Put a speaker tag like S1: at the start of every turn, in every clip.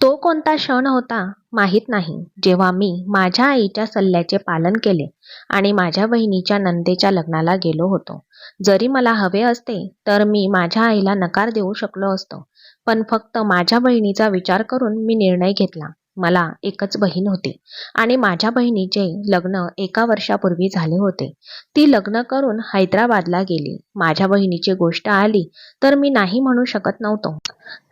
S1: तो कोणता क्षण होता माहीत नाही. जेव्हा मी माझ्या आईच्या सल्ल्याचे पालन केले आणि माझ्या बहिणीच्या नंदेच्या लग्नाला गेलो होतो. जरी मला हवे असते तर मी माझ्या आईला नकार देऊ शकलो असतो. पण फक्त माझ्या बहिणीचा विचार करून मी निर्णय घेतला. मला एकच बहीण होती आणि माझ्या बहिणीचे लग्न एका वर्षापूर्वी झाले होते. ती लग्न करून हैदराबादला गेली. माझ्या बहिणीची गोष्ट आली तर मी नाही म्हणू शकत नव्हतो.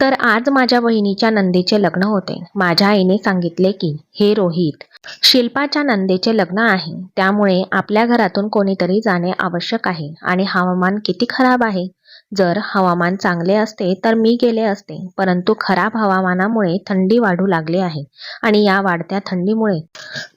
S1: तर आज माझ्या बहिणीच्या नंदेचे लग्न होते. माझ्या आईने सांगितले की हे रोहित शिल्पाच्या नंदेचे लग्न आहे. त्यामुळे आपल्या घरातून कोणीतरी जाणे आवश्यक आहे आणि हवामान किती खराब आहे. जर हवामान चांगले असते तर मी गेले असते परंतु खराब हवामानामुळे थंडी वाढू लागली आहे आणि या वाढत्या थंडीमुळे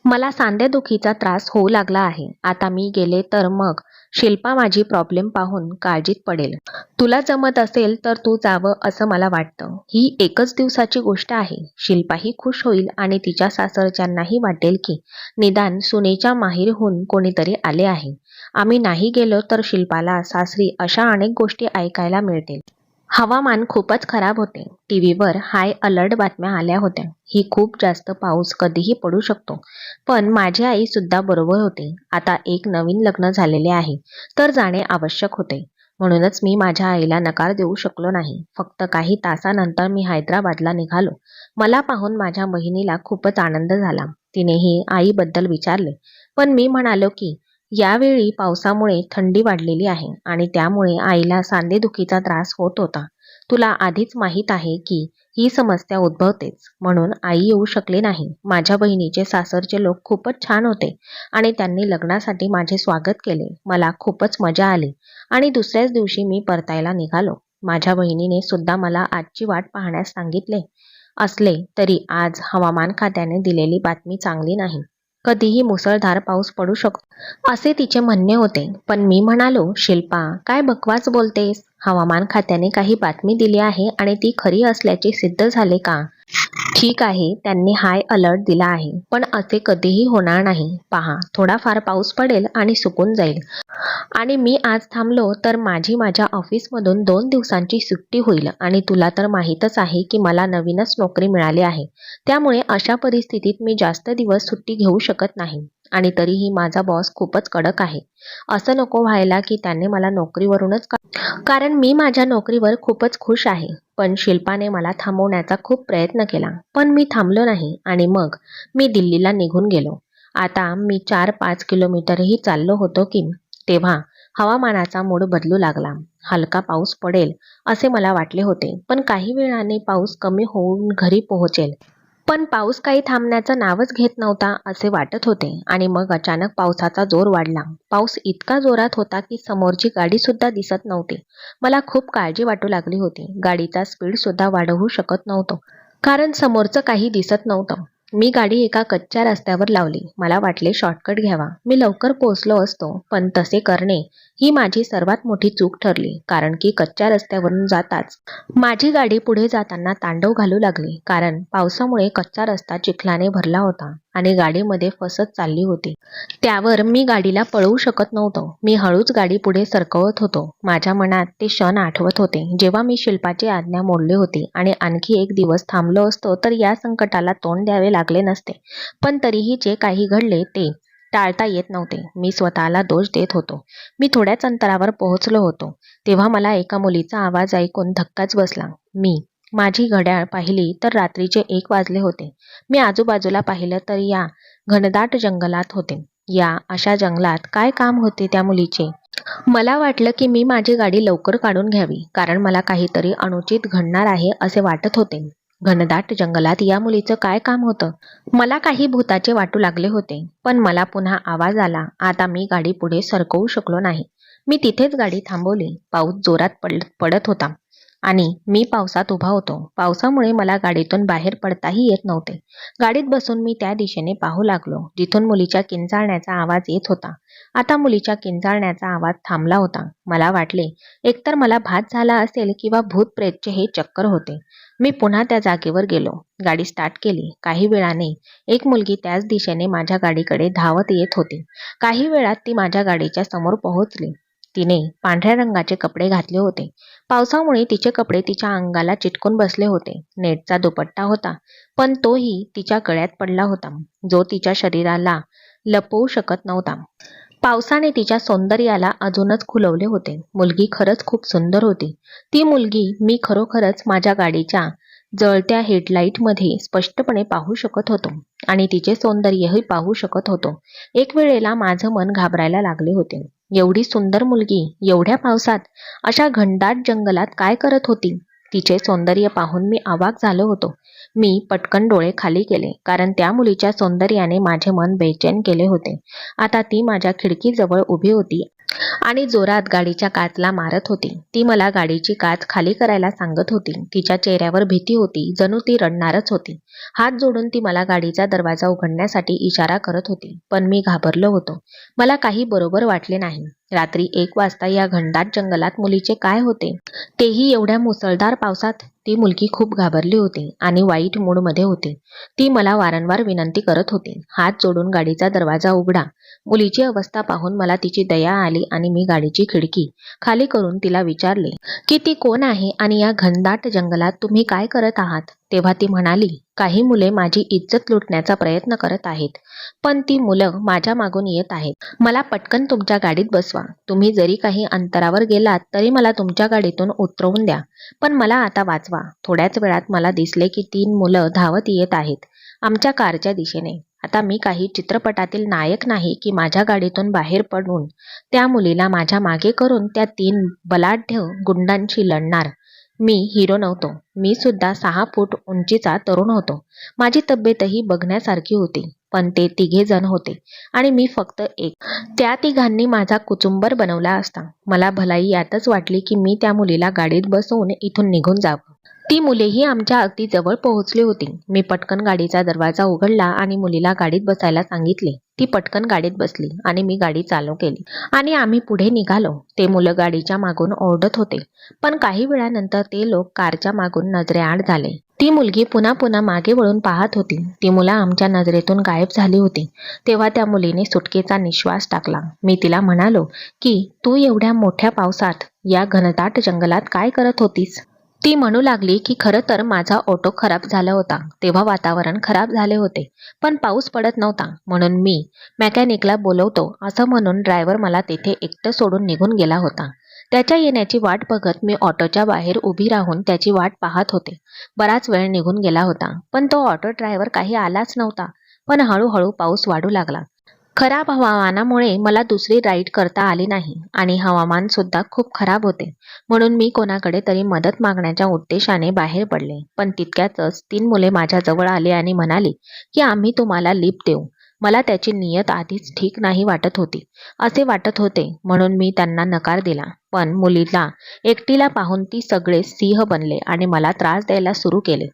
S1: मला सांधेदुखीचा त्रास होऊ लागला आहे. आता मी गेले तर मग शिल्पा माझी प्रॉब्लेम पाहून काळजीत पडेल. तुला जमत असेल तर तू जावं असं मला वाटतं. ही एकच दिवसाची गोष्ट आहे. शिल्पाही खुश होईल आणि तिच्या सासरच्यांनाही वाटेल की निदान सुनेच्या माहेरहून कोणीतरी आले आहे. आम्ही नाही गेलो तर शिल्पाला सासरी अशा अनेक गोष्टी ऐकायला मिळतील. हवामान खूपच खराब होते. टीव्हीवर हाय अलर्ट बातम्या आल्या होत्या. ही खूप जास्त पाऊस कधीही पडू शकतो. पण माझी आई सुद्धा बरोबर होती. आता एक नवीन लग्न झालेले आहे. तर जाणे आवश्यक होते. म्हणूनच मी माझ्या आईला नकार देऊ शकलो नाही. फक्त काही तासानंतर मी हैदराबादला निघालो. मला पाहून माझ्या बहिणीला खूपच आनंद झाला. तिनेही आईबद्दल विचारले. पण मी म्हणालो की यावेळी पावसामुळे थंडी वाढलेली आहे आणि त्यामुळे आईला सांधेदुखीचा त्रास होत होता. तुला आधीच माहीत आहे की ही समस्या उद्भवतेच. म्हणून आई येऊ शकली नाही. माझ्या बहिणीचे सासरचे लोक खूपच छान होते आणि त्यांनी लग्नासाठी माझे स्वागत केले. मला खूपच मजा आली आणि दुसऱ्याच दिवशी मी परतायला निघालो. माझ्या बहिणीने सुद्धा मला आजची वाट पाहण्यास सांगितले असले तरी आज हवामान खात्याने दिलेली बातमी चांगली नाही. कधीही मुसळधार पाऊस पडू शकतो. असे तिचे म्हणणे होते. पण मी म्हणालो शिल्पा काय बकवास बोलतेस? हवामान खात्याने काही बातमी दिली आहे आणि ती खरी असल्याचे सिद्ध झाले का? ठीक आहे त्यांनी हाय अलर्ट दिला आहे पण असे कधीही होणार नाही. पहा थोडाफार पाऊस पडेल आणि सुकून जाईल. आणि मी आज थांबलो तर माझी माझ्या ऑफिसमधून दोन दिवसांची सुट्टी होईल आणि तुला तर माहीतच आहे की मला नवीनच नोकरी मिळाली आहे. त्यामुळे अशा परिस्थितीत मी जास्त दिवस सुट्टी घेऊ शकत नाही. आणि तरीही माझा बॉस खूपच कडक आहे. असं नको व्हायला की त्याने मला नोकरीवरूनच कारण मी माझ्या नोकरीवर खूपच खुश आहे. पण शिल्पाने मला थांबवण्याचा खूप प्रयत्न केला. पण मी थांबलो नाही आणि मग मी दिल्लीला निघून गेलो. आता मी चार पाच किलोमीटरही चाललो होतो की तेव्हा हवामानाचा मूड बदलू लागला. हलका पाऊस पडेल असे मला वाटले होते. पण काही वेळाने पाऊस कमी होऊन घरी पोहोचेल. पण पाऊस काही थांबण्याचं नावच घेत नव्हता असे वाटत होते. आणि मग अचानक पावसाचा जोर वाढला. पाऊस इतका जोरात होता की समोरची गाडी सुद्धा दिसत नव्हती. मला खूप काळजी वाटू लागली होती. गाडीचा स्पीड सुद्धा वाढवू शकत नव्हतो. कारण समोरचं काही दिसत नव्हतं. मी गाडी एका कच्च्या रस्त्यावर लावली. मला वाटले शॉर्टकट घ्यावा. मी लवकर पोहोचलो असतो पण तसे करणे ही माझी सर्वात मोठी चूक ठरली कारण की कच्च्या रस्त्यावरून जाताच. माझी गाडी पुढे जाताना तांडव घालू लागली कारण पावसामुळे कच्चा रस्ता चिखलाने भरला होता आणि गाडीमध्ये फसत चालली होती. त्यावर मी गाडीला पळवू शकत नव्हतो. मी हळूच गाडी पुढे सरकवत होतो. माझ्या मनात ते क्षण आठवत होते जेव्हा मी शिल्पाची आज्ञा मोडली होती आणि आणखी एक दिवस थांबलो असतो तर या संकटाला तोंड द्यावे लागले नसते. पण तरीही जे काही घडले ते टाळता येत नव्हते. मी स्वतःला दोष देत होतो. मी थोड्याच अंतरावर पोहोचलो होतो. तेव्हा मला एका मुलीचा आवाज ऐकून धक्काच बसला. मी. माझी घड्याळ पाहिली तर रात्रीचे एक वाजले होते. मी आजूबाजूला पाहिलं तर या घनदाट जंगलात होते. या अशा जंगलात काय काम होते त्या मुलीचे? मला वाटलं की मी माझी गाडी लवकर काढून घ्यावी कारण मला काहीतरी अनुचित घडणार आहे असे वाटत होते. घनदाट जंगलात या मुलीचं काय काम होतं? मला काही भूताचे वाटू लागले होते पण मला पुन्हा आवाज आला आता मी गाडी पुढे सरकवू शकलो नाही. मी तिथेच गाडी थांबवली. पाऊस जोरात पडत होता. आणि मी पावसात उभा होतो. पावसामुळे मला गाडीतून बाहेर पडताही येत नव्हते. गाडीत बसून मी त्या दिशेने पाहू लागलो. जिथून मुलीच्या किंचाळण्याचा आवाज येत होता. आता मुलीच्या किंचाळण्याचा आवाज थांबला होता. मला वाटले एकतर मला भात झाला असेल किंवा भूत प्रेतचे हे चक्कर होते. मी पुन्हा त्या जागेवर गेलो. गाडी स्टार्ट केली. काही वेळाने एक मुलगी त्याच दिशेने माझ्या गाडीकडे धावत येत होती. काही वेळात ती माझ्या गाडीच्या समोर पोहोचली. तिने पांढऱ्या रंगाचे कपडे घातले होते. पावसामुळे तिचे कपडे तिच्या अंगाला चिटकून बसले होते. नेटचा दुपट्टा होता पण तोही तिच्या गळ्यात पडला होता. जो तिच्या शरीराला लपवू शकत नव्हता. पावसाने तिच्या सौंदर्याला अजूनच खुलवले होते. मुलगी खरंच खूप सुंदर होती. ती मुलगी मी खरोखरच माझ्या गाडीच्या जळत्या हेडलाईटमध्ये स्पष्टपणे पाहू शकत होतो आणि तिचे सौंदर्यही पाहू शकत होतो. एक वेळेला माझं मन घाबरायला लागले होते. एवढी सुंदर मुलगी एवढ्या पावसात अशा घनदाट जंगलात काय करत होती? तिचे सौंदर्य पाहून मी अवाक झालो होतो. मी पटकन डोळे खाली केले कारण त्या मुलीच्या सौंदर्याने माझे मन बेचैन केले होते. आता ती माझ्या खिडकीजवळ उभी होती आणि जोरात गाडीच्या काचला मारत होती. ती मला गाडीची काच खाली करायला सांगत होती. तिच्या चेहऱ्यावर भीती होती. जणू ती रडणारच होती. हात जोडून ती मला गाडीचा दरवाजा उघडण्यासाठी इशारा करत होती. पण मी घाबरलो होतो. मला काही बरोबर वाटले नाही. रात्री एक वाजता या घनदाट जंगलात मुलीचे काय होते? तेही एवढ्या मुसळधार पावसात ती मुलगी खूप घाबरली होती आणि वाईट मूडमध्ये होती. ती मला वारंवार विनंती करत होती हात जोडून गाडीचा दरवाजा उघडा. मुलीची अवस्था पाहून मला तिची दया आली आणि मी गाडीची खिडकी खाली करून तिला विचारले की ती कोण आहे आणि या घनदाट जंगलात तुम्ही काय करत आहात? तेव्हा ती म्हणाली काही मुले माझी इज्जत लुटण्याचा प्रयत्न करत आहेत पण ती मुलं माझ्या मागून येत आहेत. मला पटकन तुमच्या गाडीत बसवा. तुम्ही जरी काही अंतरावर गेलात तरी मला तुमच्या गाडीतून उतरवून द्या. पण मला आता वाचवा. थोड्याच वेळात मला दिसले की तीन मुलं धावत येत आहेत आमच्या कारच्या दिशेने. आता मी काही चित्रपटातील नायक नाही की माझ्या गाडीतून बाहेर पडून त्या मुलीला माझ्या मागे करून त्या तीन बलाढ्य गुंडांशी लढणार. मी हिरो नव्हतो. मी सुद्धा सहा फूट उंचीचा तरुण होतो. माझी तब्येतही बघण्यासारखी होती पण ते तिघे जण होते आणि मी फक्त एक. त्या तिघांनी माझा कुचुंबर बनवला असता. मला भलाई यातच वाटली की मी त्या मुलीला गाडीत बसवून इथून निघून जावं. ती मुलेही आमच्या अगदी जवळ पोहोचली होती. मी पटकन गाडीचा दरवाजा उघडला आणि मुलीला गाडीत बसायला सांगितले ती पटकन गाडीत बसली आणि मी गाडी चालू केली. आणि आम्ही पुढे निघालो. ते मुलं गाडीच्या मागून ओरडत होते. पण काही वेळानंतर ते लोक कारच्या मागून नजरेआड झाले. ती मुलगी पुन्हा पुन्हा मागे वळून पाहत होती. ती मुलं आमच्या नजरेतून गायब झाली होती. तेव्हा त्या मुलीने सुटकेचा निश्वास टाकला. मी तिला म्हणालो की तू एवढ्या मोठ्या पावसात या घनदाट जंगलात काय करत होतीस? ती म्हणू लागली की खरं तर माझा ऑटो खराब झाला होता. तेव्हा वातावरण खराब झाले होते. पण पाऊस पडत नव्हता. म्हणून मी मेकॅनिकला बोलवतो. असं म्हणून ड्रायव्हर मला तेथे एकटं सोडून निघून गेला होता. त्याच्या येण्याची वाट बघत मी ऑटोच्या बाहेर उभी राहून त्याची वाट पाहत होते. बराच वेळ निघून गेला होता. पण तो ऑटो ड्रायव्हर काही आलाच नव्हता. पण हळूहळू पाऊस वाढू लागला. खराब हवामानामुळे मला दुसरी राईड करता आली नाही आणि हवामान सुद्धा खूप खराब होते. म्हणून मी कोणाकडे तरी मदत मागण्याच्या उद्देशाने बाहेर पडले. पण तितक्यातच तीन मुले माझ्याजवळ आली आणि म्हणाली की आम्ही तुम्हाला लिप देऊ. मला त्याची नियत आधीच ठीक नाही वाटत होती. असे वाटत होते म्हणून मी त्यांना नकार दिला. पण मुलीला एकटीला पाहून ती सगळे सिंह बनले आणि मला त्रास द्यायला सुरू केले.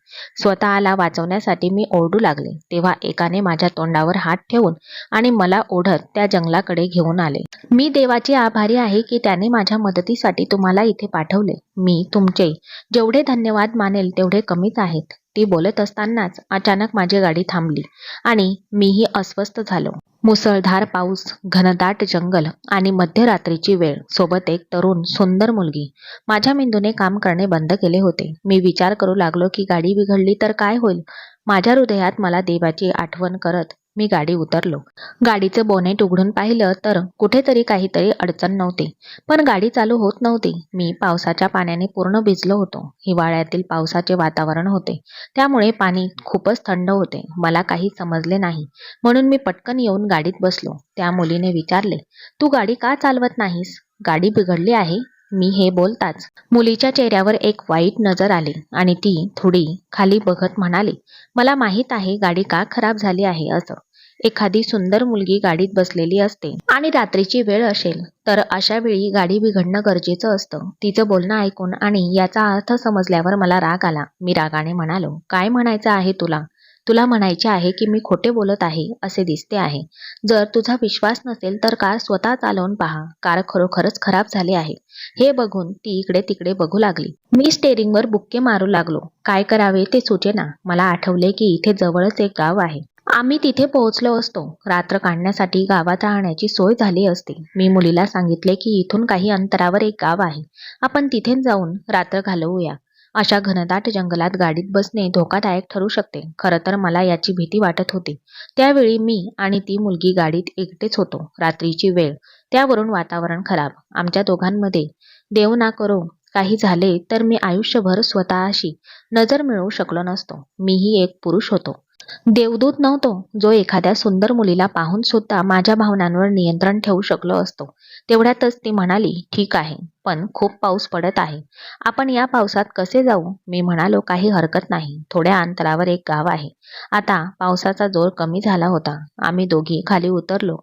S1: स्वतःला वाचवण्यासाठी मी ओरडू लागले. तेव्हा एकाने माझ्या तोंडावर हात ठेवून आणि मला ओढत त्या जंगलाकडे घेऊन आले. मी देवाची आभारी आहे की त्याने माझ्या मदतीसाठी तुम्हाला इथे पाठवले. मी तुमचे जेवढे धन्यवाद मानेल तेवढे कमीच आहेत. ती बोलत असतानाच अचानक माझी गाडी थांबली आणि मीही अस्वस्थ झालो. मुसळधार पाऊस घनदाट जंगल आणि मध्यरात्रीची वेळ सोबत एक तरुण सुंदर मुलगी माझ्या मेंदूने काम करणे बंद केले होते. मी विचार करू लागलो की गाडी बिघडली तर काय होईल? माझ्या हृदयात मला देवाची आठवण करत मी गाडी उतरलो. गाडीचं बोनेट उघडून पाहिलं तर कुठेतरी काहीतरी अडचण नव्हती. पण गाडी चालू होत नव्हती. मी पावसाच्या पाण्याने पूर्ण भिजलो होतो. हिवाळ्यातील पावसाचे वातावरण होते. त्यामुळे पाणी खूपच थंड होते. मला काही समजले नाही. म्हणून मी पटकन येऊन गाडीत बसलो. त्या मुलीने विचारले तू गाडी का चालवत नाहीस? गाडी बिघडली आहे? मी हे बोलताच. मुलीच्या चेहऱ्यावर एक वाईट नजर आली आणि ती थोडी खाली बघत म्हणाली मला माहीत आहे गाडी का खराब झाली आहे असं. एखादी सुंदर मुलगी गाडीत बसलेली असते आणि रात्रीची वेळ असेल तर अशा वेळी गाडी बिघडणं गरजेचं असतं. तिचं बोलणं ऐकून आणि याचा अर्थ समजल्यावर मला राग आला. मी रागाने म्हणालो काय म्हणायचं आहे तुला? तुला म्हणायचे आहे की मी खोटे बोलत आहे असे दिसते आहे. जर तुझा विश्वास नसेल तर कार स्वतः चालवून पहा. कार खरोखरच खराब झाली आहे. हे बघून ती इकडे तिकडे बघू लागली. मी स्टेअरिंगवर बुक्के मारू लागलो. काय करावे ते सुचेना. मला आठवले की इथे जवळच एक गाव आहे. आम्ही तिथे पोहोचलो असतो. रात्र काढण्यासाठी गावात राहण्याची सोय झाली असती. मी मुलीला सांगितले की इथून काही अंतरावर एक गाव आहे. आपण तिथे जाऊन रात्र घालवूया. अशा घनदाट जंगलात गाडीत बसणे धोकादायक ठरू शकते. खरं तर मला याची भीती वाटत होती. त्यावेळी मी आणि ती मुलगी गाडीत एकटेच होतो. रात्रीची वेळ. त्यावरून वातावरण खराब. आमच्या दोघांमध्ये देव ना करो काही झाले तर मी आयुष्यभर स्वतःशी नजर मिळवू शकलो नसतो. मीही एक पुरुष होतो. देवदूत नव्हतो. जो एखाद्या सुंदर मुलीला पाहून सुद्धा माझ्या भावनांवर नियंत्रण ठेवू शकलो असतो. तेवढ्यातच ती म्हणाली ठीक आहे पण खूप पाऊस पडत आहे. आपण या पावसात कसे जाऊ? मी म्हणालो काही हरकत नाही. थोड्या अंतरावर एक गाव आहे. आता पावसाचा जोर कमी झाला होता. आम्ही दोघी खाली उतरलो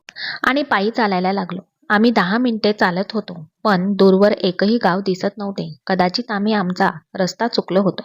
S1: आणि पायी चालायला लागलो. आम्ही दहा मिनिटे चालत होतो पण दूरवर एकही गाव दिसत नव्हते. कदाचित आम्ही आमचा रस्ता चुकलो होतो.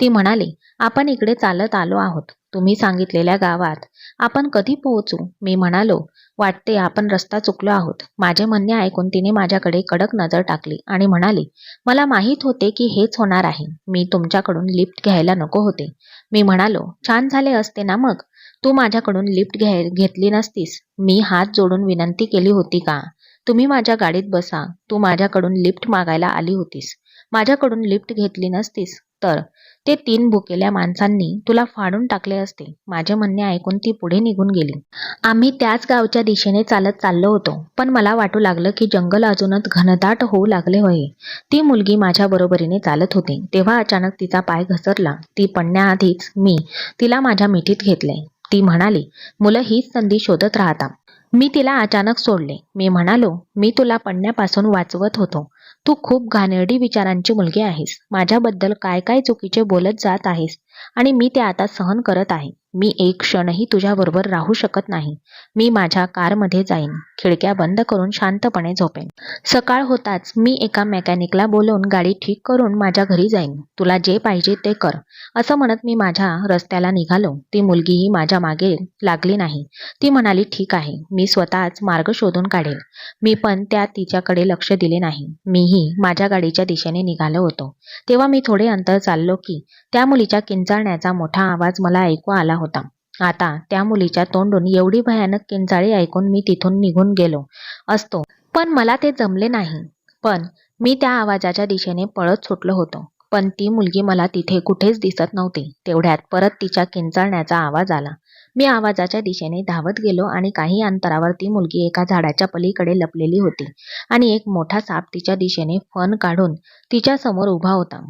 S1: ती म्हणाली आपण इकडे चालत आलो आहोत. तुम्ही सांगितलेल्या गावात आपण कधी पोहोचू? मी म्हणालो वाटते आपण रस्ता चुकलो आहोत. माझे म्हणणे ऐकून तिने माझ्याकडे कडक नजर टाकली आणि म्हणाली मला माहीत होते की हेच होणार आहे. मी तुमच्याकडून लिफ्ट घ्यायला नको होते. मी म्हणालो छान झाले असते ना मग? तू माझ्याकडून लिफ्ट घ्याय घेतली नसतीस. मी हात जोडून विनंती केली होती का? तुम्ही माझ्या गाडीत बसा. तू माझ्याकडून लिफ्ट मागायला आली होतीस. माझ्याकडून लिफ्ट घेतली नसतीस. तर? ते तीन भुकेल्या माणसांनी तुला फाडून टाकले असते. माझे म्हणणे ऐकून ती पुढे निघून गेली. आम्ही त्याच गावच्या दिशेने चालत चाललो होतो. पण मला वाटू लागलं की जंगल अजूनच घनदाट होऊ लागले होय. ती मुलगी माझ्या बरोबरीने चालत होती. तेव्हा अचानक तिचा पाय घसरला. ती पडण्याआधीच मी तिला माझ्या मिठीत घेतले. ती म्हणाली मुलं हीच संधी शोधत राहता. मी तिला अचानक सोडले. मी म्हणालो मी तुला पडण्यापासून वाचवत होतो. तू खूप घाणेरडी विचारांची मुलगी आहेस. माझ्याबद्दल काय काय चुकीचे बोलत जात आहेस आणि मी ते आता सहन करत आहे. मी एक क्षणही तुझ्याबरोबर राहू शकत नाही. मी माझ्या कारमध्ये जाईन खिडक्या बंद करून शांतपणे झोपेन. सकाळ होताच मी एका मेकॅनिकला बोलवून गाडी ठीक करून माझ्या घरी जाईन. तुला जे पाहिजे ते कर. असं म्हणत मी माझ्या रस्त्याला निघालो. ती मुलगीही माझ्या मागे लागली नाही. ती म्हणाली ठीक आहे. मी स्वतःच मार्ग शोधून काढेल. मी पण त्या तिच्याकडे लक्ष दिले नाही. मीही माझ्या गाडीच्या दिशेने निघालो होतो. तेव्हा मी थोडे अंतर चाललो की त्या मुलीच्या किंचाळण्याचा मोठा आवाज मला ऐकू आला होता. आता त्या मुलीच्या तोंडून एवढी भयानक किंचाळी ऐकून मी तिथून निघून गेलो. असतो. पण मला ते जमले नाही. पण मी त्या आवाजाच्या दिशेने पळत सुटलो होतो. पण ती मुलगी मला तिथे कुठेच दिसत नव्हती. तेवढ्यात परत तिच्या किंचाळण्याचा आवाज आला. मी आवाजाच्या दिशेने धावत गेलो आणि काही अंतरावर ती मुलगी एका झाडाच्या पलीकडे लपलेली होती आणि एक मोठा साप तिच्या दिशेने फन काढून तिच्या समोर उभा होता.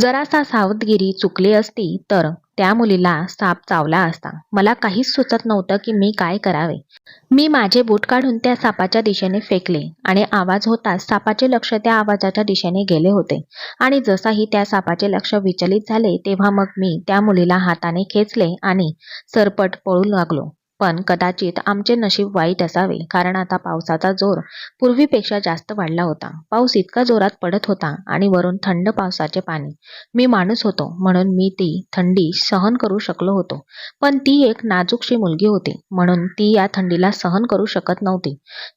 S1: जरासा सावधगिरी चुकली असती तर त्या मुलीला साप चावला असता. मला काहीच सुचत नव्हतं की मी काय करावे. मी माझे बूट काढून त्या सापाच्या दिशेने फेकले आणि आवाज होताच सापाचे लक्ष त्या आवाजाच्या दिशेने गेले होते. आणि जसाही त्या सापाचे लक्ष विचलित झाले तेव्हा मग मी त्या मुलीला हाताने खेचले आणि सरपट पळू लागलो. पण कदाचित आमचे नशीब वाईट असावे कारण आता पावसाचा जोर पूर्वीपेक्षा जास्त वाढला होता. पाऊस इतका जोरात पडत होता आणि वरून थंड पावसाचे पाणी. मी माणूस होतो म्हणून मी ती थंडी सहन करू शकलो होतो. पण ती एक नाजूकशी मुलगी होती म्हणून ती या थंडीला सहन करू शकत नव्हती.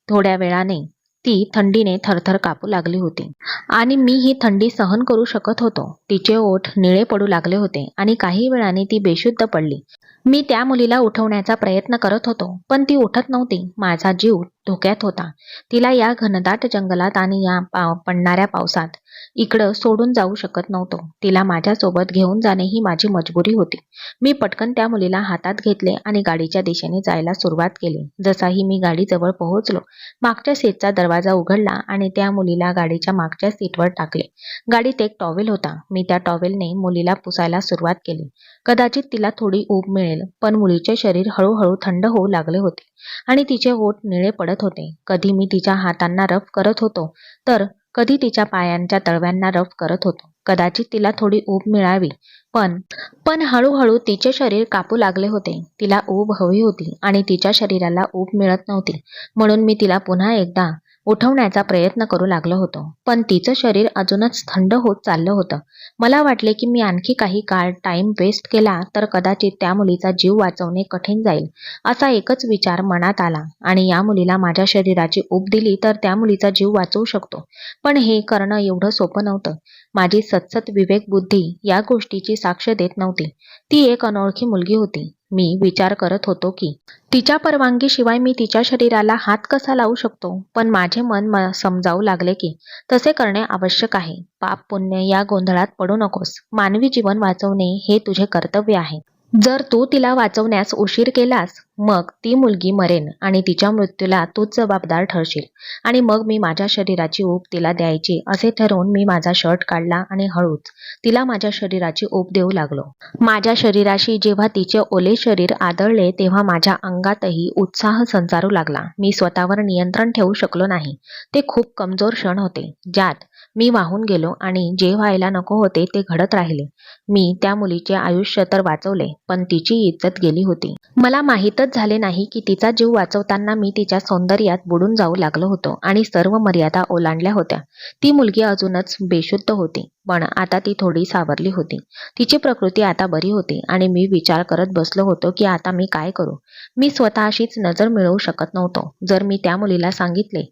S1: थोड्या वेळाने ती थंडीने थरथर कापू लागली होती. आणि मी ही थंडी सहन करू शकत होतो. तिचे ओठ निळे पडू लागले होते आणि काही वेळाने ती बेशुद्ध पडली. मी त्या मुलीला उठवण्याचा प्रयत्न करत होतो पण ती उठत नव्हती. माझा जीव धोक्यात होता. तिला या घनदाट जंगलात आणि या पाव पडणाऱ्या पावसात इकडं सोडून जाऊ शकत नव्हतो. तिला माझ्यासोबत घेऊन जाणे ही माझी मजबुरी होती. मी पटकन त्या मुलीला हातात घेतले आणि गाडीच्या दिशेने जायला सुरुवात केली. जसाही मी गाडीजवळ पोहोचलो मागच्या सीटचा दरवाजा उघडला आणि त्या मुलीला गाडीच्या मागच्या सीटवर टाकले. गाडीत एक टॉवेल होता. मी त्या टॉवेलने मुलीला पुसायला सुरुवात केली. कदाचित तिला थोडी ऊब मिळेल पण मुलीचे शरीर हळूहळू थंड होऊ लागले होते आणि तिचे ओठ निळे पडत होते. कधी मी तिच्या हातांना रफ करत होतो तर कधी तिच्या पायांच्या तळव्यांना रफ करत होतो. कदाचित तिला थोडी ऊब मिळावी. पण पण हळूहळू तिचे शरीर कापू लागले होते. तिला ऊब हवी होती आणि तिच्या शरीराला ऊब मिळत नव्हती. म्हणून मी तिला पुन्हा एकदा उठवण्याचा प्रयत्न करू लागलो होतो. पण तिचं शरीर अजूनच थंड होत चाललं होतं. मला वाटले की मी आणखी काही काळ टाइम वेस्ट केला तर कदाचित त्या मुलीचा जीव वाचवणे कठीण जाईल असा एकच विचार मनात आला. आणि या मुलीला माझ्या शरीराची ऊब दिली तर त्या मुलीचा जीव वाचवू शकतो. पण हे करणं एवढं सोपं नव्हतं. माझी सतसत विवेक बुद्धी या गोष्टीची साक्ष देत नव्हती. ती एक अनोळखी मुलगी होती. मी विचार करत होतो की तिच्या परवानगीशिवाय मी तिच्या शरीराला हात कसा लावू शकतो? पण माझे मन समजावू लागले की तसे करणे आवश्यक आहे. पाप पुण्य या गोंधळात पडू नकोस. मानवी जीवन वाचवणे हे तुझे कर्तव्य आहे. जर तू तिला वाचवण्यास उशीर केलास मग ती मुलगी मरेन आणि तिच्या मृत्यूला तूच जबाबदार ठरशील. आणि मग मी माझ्या शरीराची ऊब तिला द्यायची असे ठरवून मी माझा शर्ट काढला आणि हळूच तिला माझ्या शरीराची ओप देऊ लागलो. माझ्या शरीराशी जेव्हा तिचे ओले शरीर आदळले तेव्हा माझ्या अंगातही उत्साह संचारू लागला. मी स्वतःवर नियंत्रण ठेवू शकलो नाही. ते खूप कमजोर क्षण होते ज्यात मी वाहून गेलो आणि जे व्हायला नको होते ते घडत राहिले. मी त्या मुलीचे आयुष्य तर वाचवले पण तिची इज्जत गेली होती. मला माहीत माहीतच झाले नाही की तिचा जीव वाचवताना मी तिच्या सौंदर्यात बुडून जाऊ लागलो होतो आणि सर्व मर्यादा ओलांडल्या होत्या. ती मुलगी अजूनच बेशुद्ध होती. पण आता ती थोडी सावरली होती. तिची प्रकृती आता बरी होती आणि मी विचार करत बसलो होतो की आता मी काय करू? मी स्वतःशीच नजर मिळवू शकत नव्हतो. जर मी त्या मुलीला सांगितले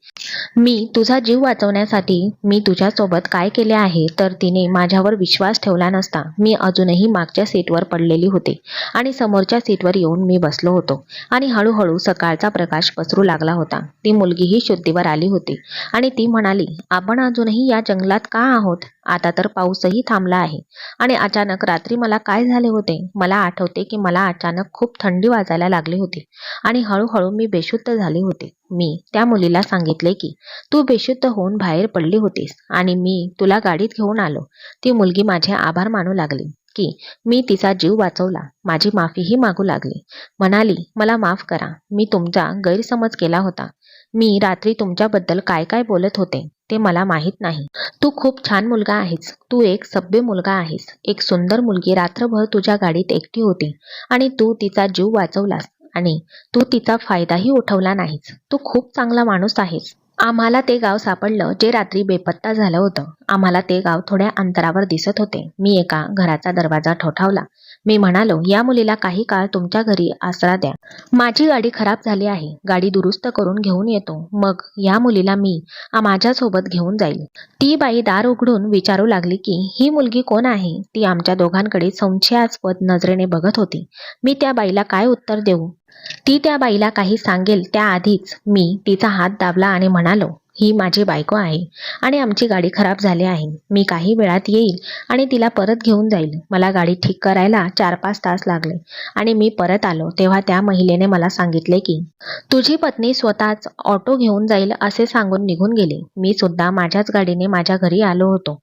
S1: मी तुझा जीव वाचवण्यासाठी मी तुझ्यासोबत काय केले आहे? तर तिने माझ्यावर विश्वास ठेवला नसता. मी अजूनही मागच्या सीटवर पडलेली होते आणि समोरच्या सीटवर येऊन मी बसलो होतो आणि हळूहळू सकाळचा प्रकाश पसरू लागला होता. ती मुलगीही शुद्धीवर आली होती आणि ती म्हणाली आपण अजूनही या जंगलात का आहोत? आता तर पाऊसही थांबला आहे. आणि अचानक रात्री मला काय झाले होते? मला आठवते की मला अचानक खूप थंडी वाजायला लागली होती. आणि हळूहळू मी बेशुद्ध झाले होते. मी त्या मुलीला सांगितले की तू बेशुद्ध होऊन बाहेर पडली होतीस आणि मी तुला गाडीत घेऊन आलो. ती मुलगी माझे आभार मानू लागली की मी तिचा जीव वाचवला. माझी माफीही मागू लागली. म्हणाली मला माफ करा. मी तुमचा गैरसमज केला होता. मी रात्री तुमच्याबद्दल काय काय बोलत होते ते मला माहीत नाही. तू खूप छान मुलगा आहेस. तू एक सभ्य मुलगा आहेस. एक सुंदर मुलगी. रात्रभर तुझ्या गाडीत एकटी होती आणि तू तिचा जीव वाचवलास आणि तू तिचा फायदाही उठवला नाहीस. तू खूप चांगला माणूस आहेस. आम्हाला ते गाव सापडलं जे रात्री बेपत्ता झालं होतं. आम्हाला ते गाव थोड्या अंतरावर दिसत होते. मी एका घराचा दरवाजा ठोठावला. मी म्हणालो या मुलीला काही काळ तुमच्या घरी आसरा द्या. माझी गाडी खराब झाली आहे. गाडी दुरुस्त करून घेऊन येतो. मग या मुलीला मी माझ्यासोबत घेऊन जाईल. ती बाई दार उघडून विचारू लागली की ही मुलगी कोण आहे? ती आमच्या दोघांकडे संशयास्पद नजरेने बघत होती. मी त्या बाईला काय उत्तर देऊ? ती त्या बाईला काही सांगेल त्याआधीच मी तिचा हात दाबला आणि म्हणालो ही माझी बायको आहे आणि आमची गाडी खराब झाली आहे. मी काही वेळात येईल आणि तिला परत घेऊन जाईल. मला गाडी ठीक करायला चार पाच तास लागले आणि मी परत आलो तेव्हा त्या महिलेने मला सांगितले की तुझी पत्नी स्वतःच ऑटो घेऊन जाईल असे सांगून निघून गेली. मी सुद्धा माझ्याच गाडीने माझ्या घरी आलो होतो.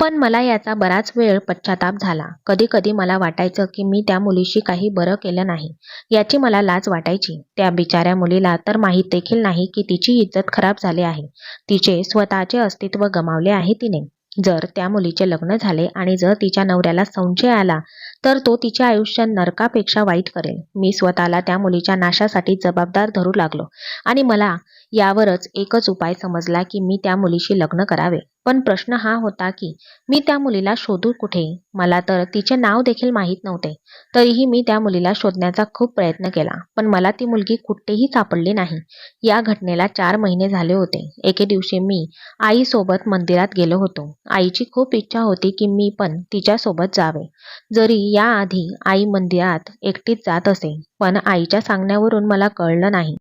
S1: पण मला याचा बराच वेळ पश्चाताप झाला. कधी कधी मला वाटायचं की मी त्या मुलीशी काही बरं केलं नाही. याची मला लाज वाटायची. त्या बिचाऱ्या मुलीला तर माहीत देखील नाही की तिची इज्जत खराब झाली आहे. तिचे स्वतःचे अस्तित्व गमावले आहे तिने. जर त्या मुलीचे लग्न झाले आणि जर तिच्या नवऱ्याला संशय आला तर तो तिचे आयुष्य नरकापेक्षा वाईट करेल. मी स्वतःला त्या मुलीच्या नाशासाठी जबाबदार धरू लागलो आणि मला यावरच एकच उपाय समजला की मी त्या मुलीशी लग्न करावे. पण प्रश्न हा होता की मी त्या मुलीला शोधू कुठे? मला तर तिचे नाव देखील माहीत नव्हते. तरीही मी त्या मुलीला शोधण्याचा खूप प्रयत्न केला पण मला ती मुलगी कुठेही सापडली नाही. या घटनेला चार महिने झाले होते. एके दिवशी मी आईसोबत मंदिरात गेलो होतो. आईची खूप इच्छा होती की मी पण तिच्यासोबत जावे. जरी याआधी आई मंदिरात एकटीच जात असे पण आईच्या सांगण्यावरून मला कळलं नाही.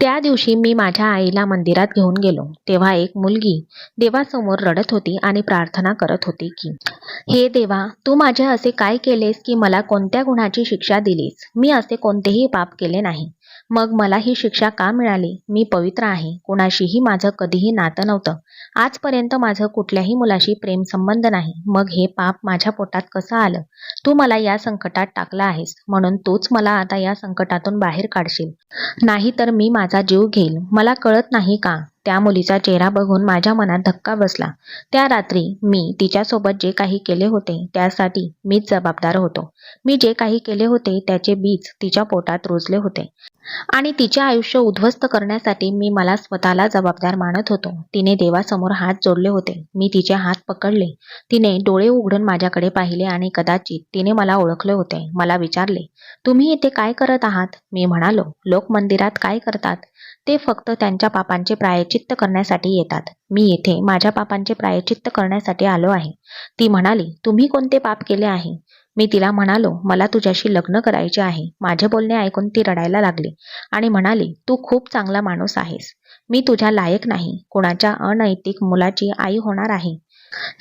S1: त्या दिवशी मी माझ्या आईला मंदिरात घेऊन गेलो. तेव्हा एक मुलगी देवासमोर रडत होती आणि प्रार्थना करत होती की हे देवा तू माझे असे काय केलेस की मला कोणत्या गुणाची शिक्षा दिलीस? मी असे कोणतेही पाप केले नाही. मग मला ही शिक्षा का मिळाली? मी पवित्र आहे. कोणाशीही माझं कधीही नातं नव्हतं. आजपर्यंत माझं कुठल्याही मुलाशी प्रेम संबंध नाही. मग हे पाप माझ्या पोटात कसं आलं? तू मला या संकटात टाकला आहेस. म्हणून तूच मला आता या संकटातून बाहेर काढशील. नाही तर मी माझा जीव घेईल. मला कळत नाही का? त्या मुलीचा चेहरा बघून माझ्या मनात धक्का बसला. त्या रात्री मी तिच्यासोबत जे काही केले होते त्यासाठी मीच जबाबदार होतो. मी जे काही केले होते त्याचे बीज तिच्या पोटात रुजले होते. आणि तिचे आयुष्य उद्ध्वस्त करण्यासाठी मी मला स्वतःला जबाबदार मानत होतो. तिने देवासमोर हात जोडले होते. मी तिचे हात पकडले. तिने डोळे उघडून माझ्याकडे पाहिले आणि कदाचित तिने मला ओळखले होते. मला विचारले तुम्ही इथे काय करत आहात? मी म्हणालो लोक मंदिरात काय करतात? ते फक्त त्यांच्या पापांचे प्रायचित्त करण्यासाठी येतात. मी येथे माझ्या पापांचे प्रायचित्त करण्यासाठी आलो आहे. ती म्हणाली तुम्ही कोणते पाप केले आहे? मी तिला म्हणालो मला तुझ्याशी लग्न करायचे आहे. माझे बोलणे ऐकून ती रडायला लागली आणि म्हणाली तू खूप चांगला माणूस आहेस. मी तुझ्या लायक नाही. कुणाच्या अनैतिक मुलाची आई होणार आहे.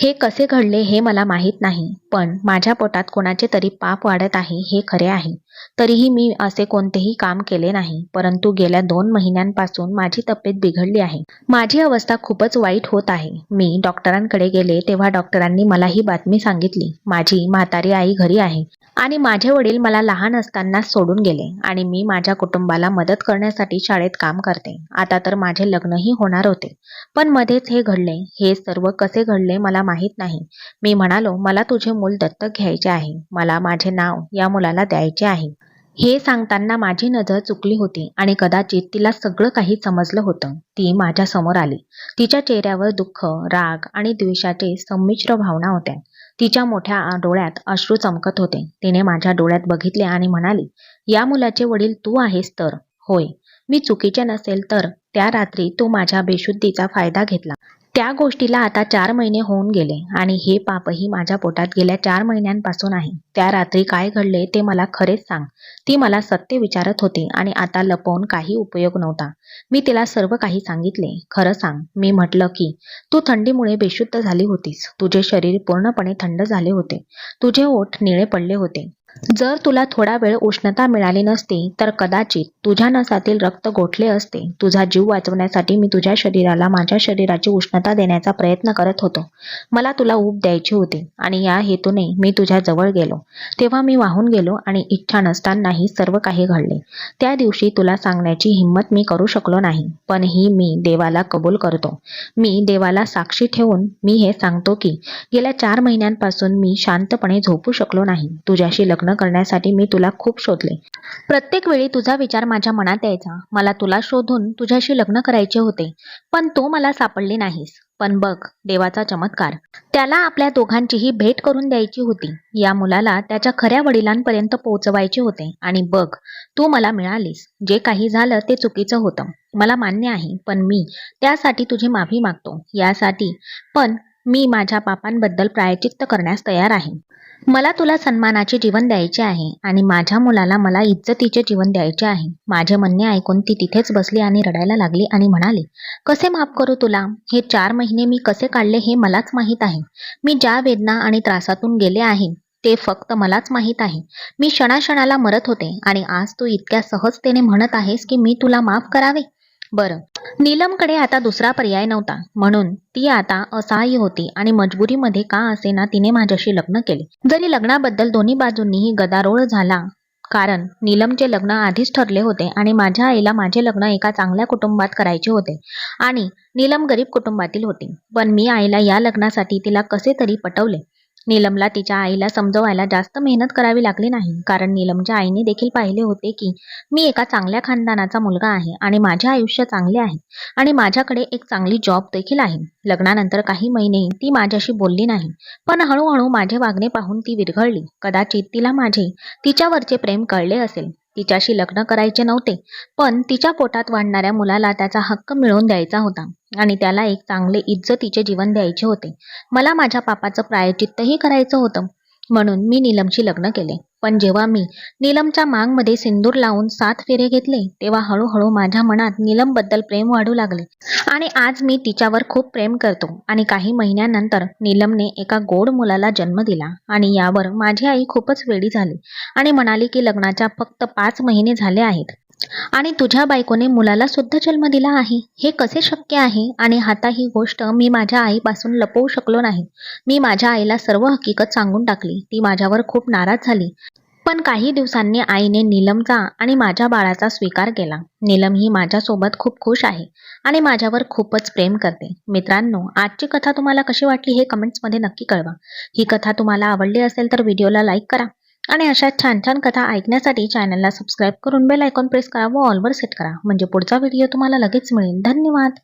S1: हे कसे घडले हे मला माहीत नाही पण माझ्या पोटात कोणाचे तरी पाप वाढत आहे हे खरे आहे. तरीही मी असे कोणतेही काम केले नाही परंतु गेल्या दोन महिन्यांपासून माझी तब्येत बिघडली आहे. माझी अवस्था खूपच वाईट होत आहे. मी डॉक्टरांकडे गेले तेव्हा डॉक्टरांनी मला ही बातमी सांगितली माझी म्हातारी आई घरी आहे. आणि माझे वडील मला लहान असताना सोडून गेले आणि मी माझ्या कुटुंबाला मदत करण्यासाठी शाळेत काम करते. आता तर माझे लग्नही होणार होते. पण मध्येच हे घडले. हे सर्व कसे घडले मला माहीत नाही. मी म्हणालो मला तुझे मूल दत्तक घ्यायचे आहे. मला माझे नाव या मुलाला द्यायचे आहे. हे सांगताना माझी नजर चुकली होती आणि कदाचित तिला सगळं काही समजलं होतं. ती माझ्यासमोर आली. तिच्या चेहऱ्यावर दुःख राग आणि द्वेषाचे संमिश्र भावना होत्या. तिच्या मोठ्या डोळ्यात अश्रू चमकत होते. तिने माझ्या डोळ्यात बघितले आणि म्हणाली या मुलाचे वडील तू आहेस तर. होय. मी चुकीचे नसेल तर. त्या रात्री तू माझ्या बेशुद्धीचा फायदा घेतला. त्या गोष्टीला आता चार महिने होऊन गेले आणि हे पापही माझ्या पोटात गेल्या चार महिन्यांपासून आहे. त्या रात्री काय घडले ते मला खरेच सांग. ती मला सत्य विचारत होती आणि आता लपवून काही उपयोग नव्हता. मी तिला सर्व काही सांगितले. खरं सांग मी म्हटलं की तू थंडीमुळे बेशुद्ध झाली होतीस. तुझे शरीर पूर्णपणे थंड झाले होते. तुझे ओठ निळे पडले होते. जर तुला थोडा वेळ उष्णता मिळाली नसती तर कदाचित तुझ्या नसातील रक्त गोठले असते. तुझा जीव वाचवण्यासाठी मी तुझ्या शरीराला माझ्या शरीराची उष्णता देण्याचा प्रयत्न करत होतो. मला तुला ऊब द्यायची होती आणि या हेतूने मी तुझ्या जवळ गेलो. तेव्हा मी वाहून गेलो आणि इच्छा नसतानाही सर्व काही घडले. त्या दिवशी तुला सांगण्याची हिंमत मी करू शकलो नाही पण ही मी देवाला कबूल करतो. मी देवाला साक्षी ठेवून मी हे सांगतो की गेल्या चार महिन्यांपासून मी शांतपणे झोपू शकलो नाही. तुझ्याशी लग्न करण्यासाठी मी तुला खूप शोधले. प्रत्येक वेळी तुझा विचार माझ्या मनात यायचा. मला तुला शोधून तुझ्याशी लग्न करायचे होते. पण तो मला सापडले नाहीस. पण बघ देवाचा चमत्कार. त्याला आपल्या दोघांचीही भेट करून द्यायची होती. या मुलाला त्याच्या खऱ्या वडिलांपर्यंत पोहोचवायचे होते. आणि बघ तू मला मिळालीस. जे काही झालं ते चुकीचं होतं. मला मान्य आहे पण मी त्यासाठी तुझी माफी मागतो. यासाठी पण मी माझ्या पापांबद्दल प्रायचित्त करण्यास तयार आहे. मला तुला सन्मानाचे जीवन द्यायचे आहे आणि माझ्या मुलाला मला इज्जतीचे जीवन द्यायचे आहे. माझे म्हणणे ऐकून ती तिथेच बसली आणि रडायला लागली आणि म्हणाली कसे माफ करू तुला? हे चार महिने मी कसे काढले हे मलाच माहीत आहे. मी ज्या वेदना आणि त्रासातून गेले आहे ते फक्त मलाच माहीत आहे. मी क्षणाक्षणाला मरत होते आणि आज तू इतक्या सहजतेने म्हणत आहेस की मी तुला माफ करावे? बरं नीलमकडे आता दुसरा पर्याय नव्हता. म्हणून ती आता असहाय्य होती आणि मजबुरीमध्ये का असेना तिने माझ्याशी लग्न केले. जरी लग्नाबद्दल दोन्ही बाजूंनीही गदारोळ झाला कारण नीलमचे लग्न आधीच ठरले होते आणि माझ्या आईला माझे लग्न एका चांगल्या कुटुंबात करायचे होते आणि नीलम गरीब कुटुंबातील होती. पण मी आईला या लग्नासाठी तिला कसे तरी पटवले. नीलमला तिच्या आईला समजवायला जास्त मेहनत करावी लागली नाही. कारण नीलमच्या आईने देखील पाहिले होते की मी एका चांगल्या खानदानाचा मुलगा आहे आणि माझे आयुष्य चांगले आहे आणि माझ्याकडे एक चांगली जॉब देखील आहे. लग्नानंतर काही महिने ती माझ्याशी बोलली नाही. पण हळूहळू माझे वागणे पाहून ती विरघळली. कदाचित तिला माझे तिच्यावरचे प्रेम कळले असेल. तिच्याशी लग्न करायचे नव्हते पण तिच्या पोटात वाढणाऱ्या मुलाला त्याचा हक्क मिळवून द्यायचा होता आणि त्याला एक चांगले इज्जतीचे जीवन द्यायचे होते. मला माझ्या पापाचं प्रायचित्तही करायचं होतं. म्हणून मी नीलमशी लग्न केले. पण जेव्हा मी नीलमच्या मांगमध्ये सिंदूर लावून सात फेरे घेतले तेव्हा हळूहळू माझ्या मनात नीलमबद्दल प्रेम वाढू लागले. आणि आज मी तिच्यावर खूप प्रेम करतो. आणि काही महिन्यानंतर नीलमने एका गोड मुलाला जन्म दिला आणि यावर माझी आई खूपच वेडी झाली आणि म्हणाली की लग्नाच्या फक्त पाच महिने झाले आहेत. आणि तुझ्या बायकोने मुलाला सुद्धा जन्म दिला आहे. हे कसे शक्य आहे? आणि आता ही गोष्ट मी माझ्या आईपासून लपवू शकलो नाही. मी माझ्या आईला सर्व हकीकत सांगून टाकली. ती माझ्यावर खूप नाराज झाली. पण काही दिवसांनी आईने नीलमचा आणि माझ्या बाळाचा स्वीकार केला. नीलम ही माझ्यासोबत खूप खुश आहे आणि माझ्यावर खूपच प्रेम करते. मित्रांनो आजची कथा तुम्हाला कशी वाटली हे कमेंट्समध्ये नक्की कळवा. ही कथा तुम्हाला आवडली असेल तर व्हिडिओला लाईक करा. आणि अशा छान छान कथा ऐकण्यासाठी चॅनलला सबस्क्राईब करून बेल आयकॉन प्रेस करा व ऑलवर सेट करा. म्हणजे पुढचा व्हिडिओ तुम्हाला लगेच मिळेल. धन्यवाद!